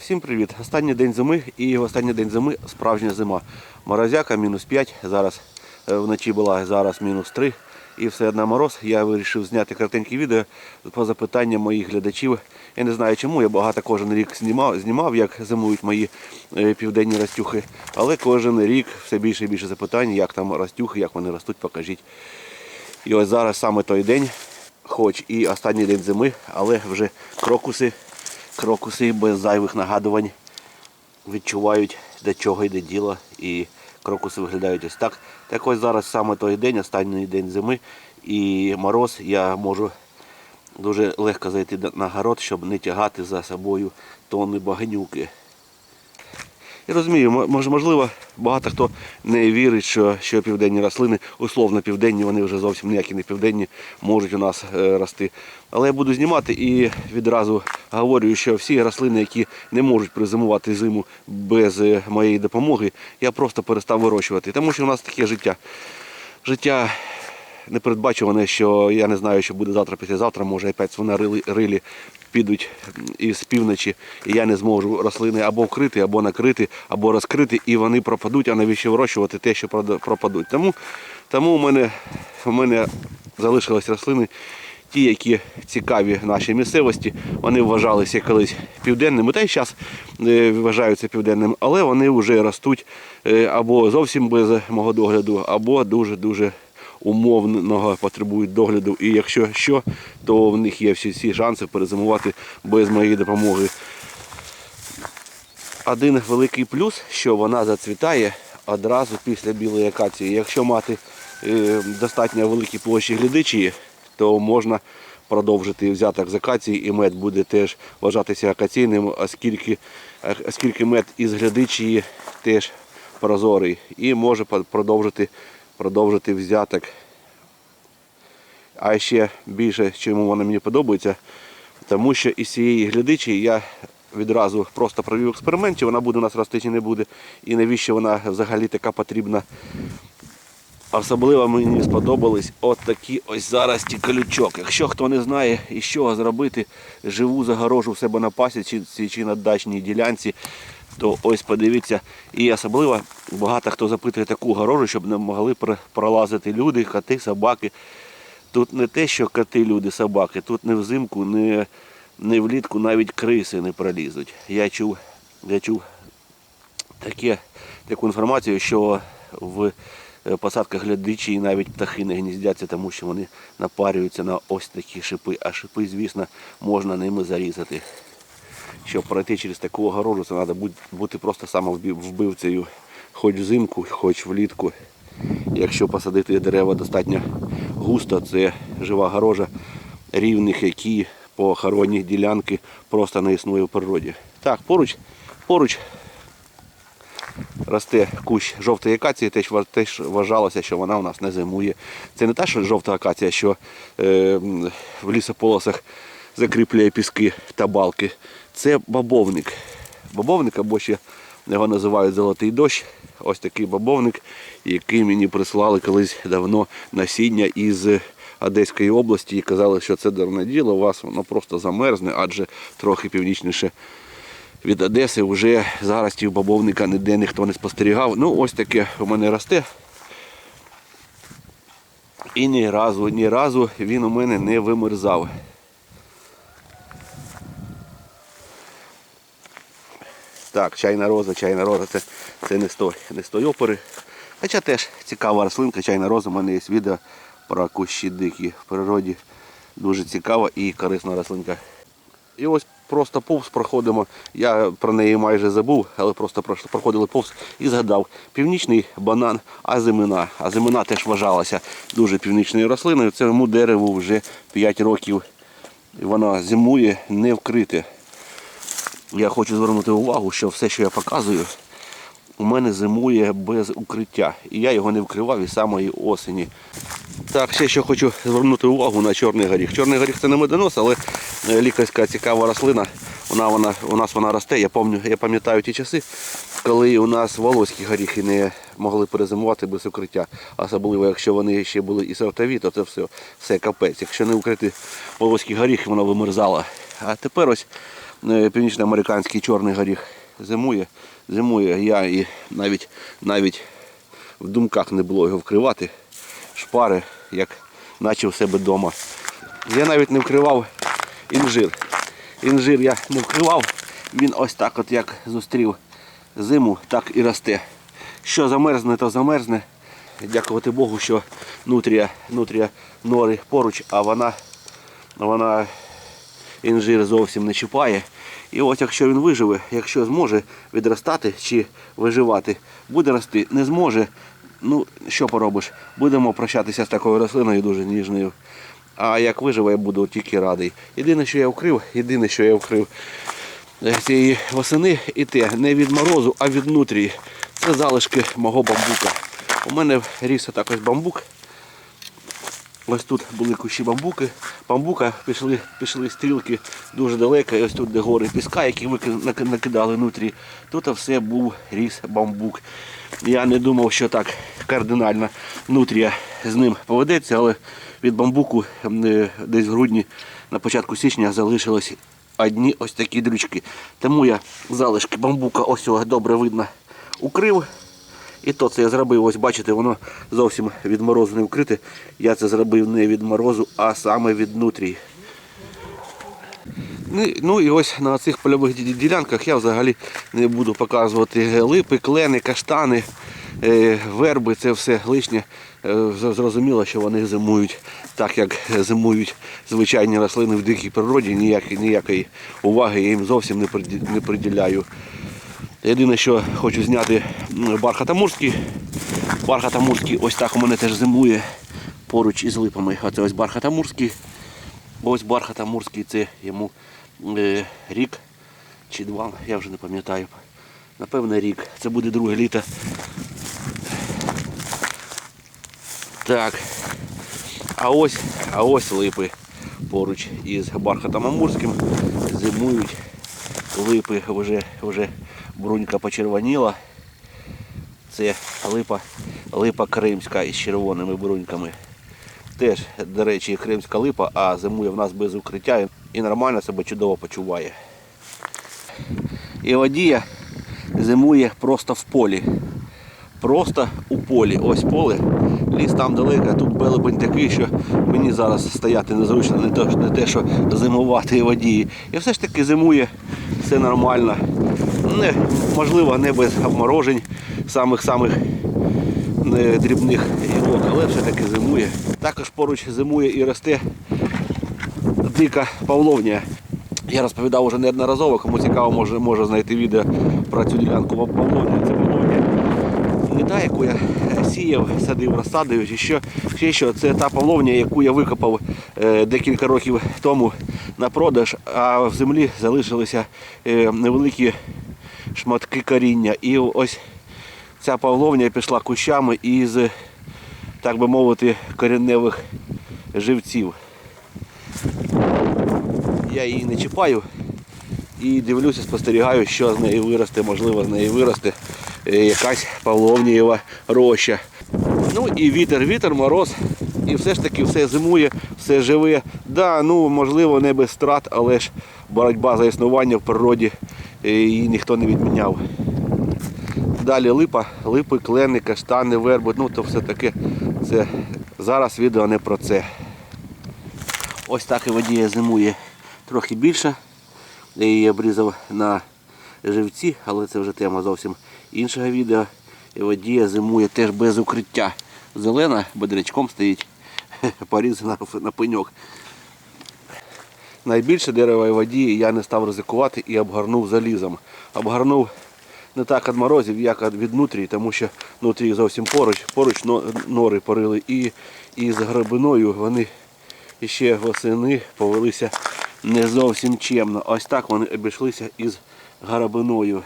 Всім привіт! Останній день зими і останній день зими справжня зима. Морозяка мінус 5, зараз е, вночі була зараз мінус 3 і все одна мороз. Я вирішив зняти коротеньке відео по запитанням моїх глядачів. Я не знаю чому, я багато кожен рік знімав, знімав як зимують мої е, південні растюхи, але кожен рік все більше і більше запитань, як там растюхи, як вони ростуть, покажіть. І ось зараз саме той день, хоч і останній день зими, але вже крокуси, крокуси без зайвих нагадувань відчувають, до чого йде діло. І крокуси виглядають ось так. Так ось зараз саме той день, останній день зими, і мороз я можу дуже легко зайти на город, щоб не тягати за собою тонни багнюки. Я розумію, можливо, багато хто не вірить, що, що південні рослини, условно південні, вони вже зовсім ніякі не південні, можуть у нас е, рости. Але я буду знімати і відразу говорю, що всі рослини, які не можуть призимувати зиму без е, моєї допомоги, я просто перестав вирощувати. Тому що у нас таке життя. Життя непередбачуване, що я не знаю, що буде завтра, післязавтра, може опять свинарили рилі підуть із півночі, і я не зможу рослини або вкрити, або накрити, або розкрити, і вони пропадуть, а навіщо вирощувати те, що пропадуть. Тому, тому у мене, у мене залишились рослини. Ті, які цікаві нашій місцевості, вони вважалися колись південними, та й зараз вважаються південними, але вони вже ростуть е, або зовсім без мого догляду, або дуже-дуже умовного потребують догляду. І якщо що, то в них є всі ці шанси перезимувати без моєї допомоги. Один великий плюс, що вона зацвітає одразу після білої акації. Якщо мати е, достатньо великі площі глядичі, то можна продовжити взяток з акації і мед буде теж вважатися акаційним, оскільки, оскільки мед із глядичії теж прозорий і може продовжити, продовжити взяток. А ще більше, чому вона мені подобається, тому що із цієї глядичі я відразу просто провів експеримент, чи вона буде у нас рости, чи не буде, і навіщо вона взагалі така потрібна. Особливо мені сподобались от такі ось зараз ті колючок. Якщо хто не знає, із чого зробити живу загорожу в себе на пасіці чи на дачній ділянці, то ось подивіться. І особливо багато хто запитує таку горожу, щоб не могли пролазити люди, коти, собаки. Тут не те, що коти, люди, собаки, тут не взимку, не, не влітку навіть криси не пролізуть. Я чув, я чув таке, таку інформацію, що в е, посадках глядичі навіть птахи не гніздяться, тому що вони напарюються на ось такі шипи. А шипи, звісно, можна ними зарізати. Щоб пройти через таку огорожу, це треба бути, просто самовбивцею, хоч взимку, хоч влітку. Якщо посадити дерева достатньо густо, це жива горожа рівних, які по охороні ділянки просто не існує в природі. Так, поруч, поруч росте кущ жовтої акації, теж, теж вважалося, що вона у нас не зимує. Це не та, що жовта акація, що е, в лісополосах закріплює піски та балки. Це бобовник. Бобовник або ще його називають золотий дощ. Ось такий бобовник, який мені прислали колись давно насіння із Одеської області і казали, що це дарне діло, у вас воно просто замерзне, адже трохи північніше від Одеси вже заростів бобовника ніде ніхто не спостерігав. Ну, ось таке у мене росте. І ні разу, ні разу він у мене не вимерзав. Так, чайна роза, чайна роза, це, це не з той, не з той опери. Хоча теж цікава рослинка, чайна роза, у мене є відео про кущі дикі в природі. Дуже цікава і корисна рослинка. І ось просто повз проходимо. Я про неї майже забув, але просто проходили повз і згадав. Північний банан азимина. Азимина теж вважалася дуже північною рослиною. Цьому дереву вже 5 років. І вона зимує не вкрите. Я хочу звернути увагу, що все, що я показую, у мене зимує без укриття. І я його не вкривав із самої осені. Так, ще що хочу звернути увагу на чорний горіх. Чорний горіх це не медонос, але е, лікарська цікава рослина. Вона, вона, у нас вона росте. Я я пам'ятаю ті часи, коли у нас волоські горіхи не могли перезимувати без укриття. Особливо, якщо вони ще були і сортові, то це все, все капець. Якщо не укрити волоські горіхи, воно вимерзало. А тепер ось північноамериканський чорний горіх зимує. Зимує я і навіть, навіть в думках не було його вкривати. Шпари, як наче в себе вдома. Я навіть не вкривав інжир. Інжир я не вкривав, він ось так, от як зустрів зиму, так і росте. Що замерзне, то замерзне. Дякувати Богу, що нутрія, нутрія нори поруч, а вона, вона інжир зовсім не чіпає. І ось якщо він виживе, якщо зможе відростати чи виживати, буде рости. Не зможе, ну що поробиш, будемо прощатися з такою рослиною дуже ніжною. А як виживе, я буду тільки радий. Єдине, що я вкрив, єдине, що я вкрив е, цієї восени і те, не від морозу, а від нутрії. Це залишки мого бамбука. У мене ріс так бамбук. Ось тут були кущі бамбуки. Бамбука пішли, пішли стрілки дуже далеко. І ось тут, де гори піска, які накидали внутрі, тут все був ріс бамбук. Я не думав, що так кардинально нутрія з ним поведеться, але від бамбуку е, десь в грудні на початку січня залишилось одні ось такі дрючки. Тому я залишки бамбука ось цього добре видно укрив. І то це я зробив, ось бачите, воно зовсім від морозу не вкрите. Я це зробив не від морозу, а саме від нутрії. Ну, Ну і ось на цих польових ділянках я взагалі не буду показувати липи, клени, каштани, е, верби, це все лишнє. Е, Зрозуміло, що вони зимують так, як зимують звичайні рослини в дикій природі, ніякої, ніякої уваги я їм зовсім не приділяю. Єдине, що хочу зняти бархатамурський. Бархатамурський ось так у мене теж зимує поруч із липами. Оце ось бархатамурський. Ось бархатамурський, це йому е, рік чи два, я вже не пам'ятаю. Напевне рік. Це буде друге літо. Так. А ось, а ось липи поруч із бархатом амурським зимують липи вже, вже брунька почервоніла. Це липа, липа кримська із червоними бруньками. Теж, до речі, кримська липа, а зимує в нас без укриття і нормально себе чудово почуває. І водія зимує просто в полі. Просто у полі. Ось поле. Ліс там далеко, тут белебень такий, що мені зараз стояти незручно, не те, що зимувати водії. І все ж таки зимує, все нормально. Не, можливо, не без обморожень самих-самих е, дрібних гілок, але все-таки зимує. Також поруч зимує і росте дика павловня. Я розповідав вже неодноразово, кому цікаво, може, може знайти відео про цю ділянку павловня. Це павловня не та, яку я сіяв, садив, розсадив, чи що, ще що. Це та павловня, яку я викопав е, декілька років тому на продаж, а в землі залишилися е, невеликі шматки коріння. І ось ця павловня пішла кущами із, так би мовити, корінневих живців. Я її не чіпаю і дивлюся, спостерігаю, що з неї виросте, можливо, з неї виросте е, якась павловнієва роща. Ну і вітер, вітер, мороз. І все ж таки все зимує, все живе. Да, ну можливо, не без страт, але ж боротьба за існування в природі е, її ніхто не відміняв. Далі липа, липи, клени, каштани, верби, ну то все таке. Це зараз відео не про це. Ось так і водія зимує трохи більше. Я її обрізав на живці, але це вже тема зовсім іншого відео. І водія зимує теж без укриття. Зелена, бодрячком стоїть, порізана на пеньок. Найбільше дерева і водії я не став ризикувати і обгорнув залізом. Обгорнув не так від морозів, як від- нутрії, тому що нутрії зовсім поруч, поруч нори порили. І, і з грабиною вони ще восени повелися не зовсім чемно. Ось так вони обійшлися із гарабиною.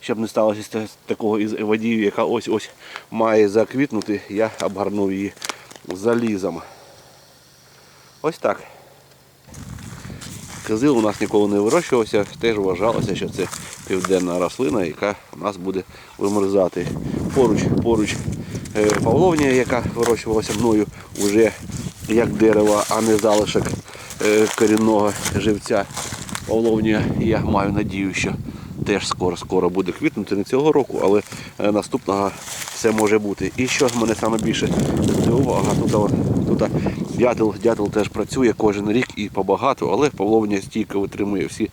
Щоб не сталося такого із водіїв, яка ось ось має заквітнути, я обгорнув її залізом. Ось так. Кизил у нас ніколи не вирощувався, теж вважалося, що це південна рослина, яка у нас буде вимерзати. Поруч, поруч е, павловня, яка вирощувалася мною вже як дерево, а не залишок е, корінного живця. Павловні, я маю надію, що теж скоро-скоро буде квітнути. Не цього року, але е, наступного все може бути. І що мене саме більше здивувало, тут, тут дятел, дятел теж працює кожен рік і побагато, але Павловня стійко витримує всі,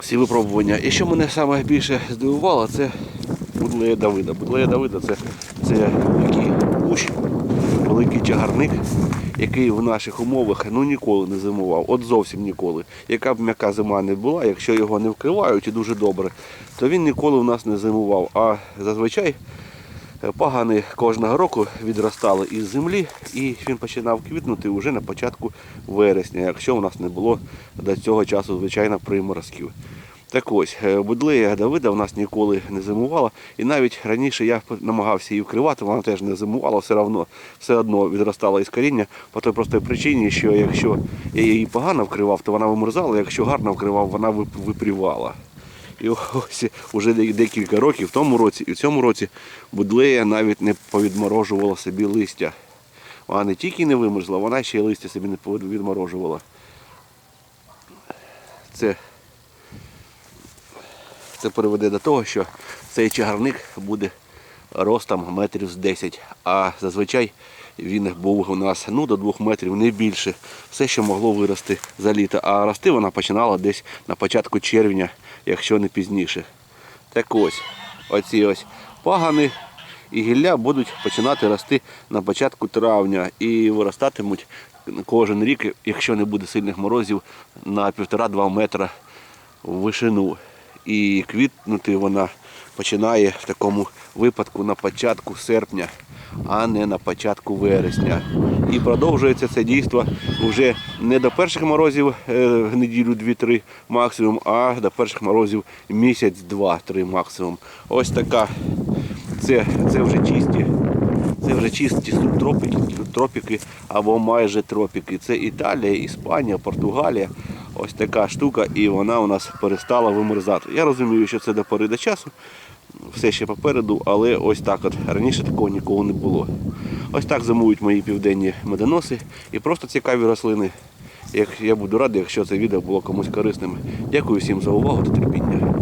всі випробування. І що мене саме більше здивувало, це будлея Давида. Будлея Давида це, це такий кущ, великий чагарник, який в наших умовах ну, ніколи не зимував, от зовсім ніколи. Яка б м'яка зима не була, якщо його не вкривають і дуже добре, то він ніколи в нас не зимував. А зазвичай пагани кожного року відростали із землі, і він починав квітнути вже на початку вересня, якщо у нас не було до цього часу, звичайно, приморозків. Так ось, е, будлея Давида в нас ніколи не зимувала. І навіть раніше я намагався її вкривати, вона теж не зимувала, все одно, все одно відростала із коріння по той простій причині, що якщо я її погано вкривав, то вона вимерзала, якщо гарно вкривав, вона випрівала. І ось уже декілька років в тому році і в цьому році будлея навіть не повідморожувала собі листя. Вона не тільки не вимерзла, вона ще й листя собі не повідморожувала. Це це приведе до того, що цей чагарник буде ростом метрів з 10, а зазвичай він був у нас ну, до 2 метрів, не більше. Все, що могло вирости за літо. А рости вона починала десь на початку червня, якщо не пізніше. Так ось, оці ось пагани і гілля будуть починати рости на початку травня і виростатимуть кожен рік, якщо не буде сильних морозів, на 1,5-2 метра в вишину. І квітнути вона починає в такому випадку на початку серпня, а не на початку вересня. І продовжується це дійство вже не до перших морозів е, неділю 2-3 максимум, а до перших морозів місяць, два-три максимум. Ось така. Це, це вже чисті. Це вже чисті субтропіки, тропіки або майже тропіки. Це Італія, Іспанія, Португалія. Ось така штука, і вона у нас перестала вимерзати. Я розумію, що це до пори до часу, все ще попереду, але ось так от. Раніше такого нікого не було. Ось так зимують мої південні медоноси і просто цікаві рослини. Я буду радий, якщо це відео було комусь корисним. Дякую всім за увагу та терпіння.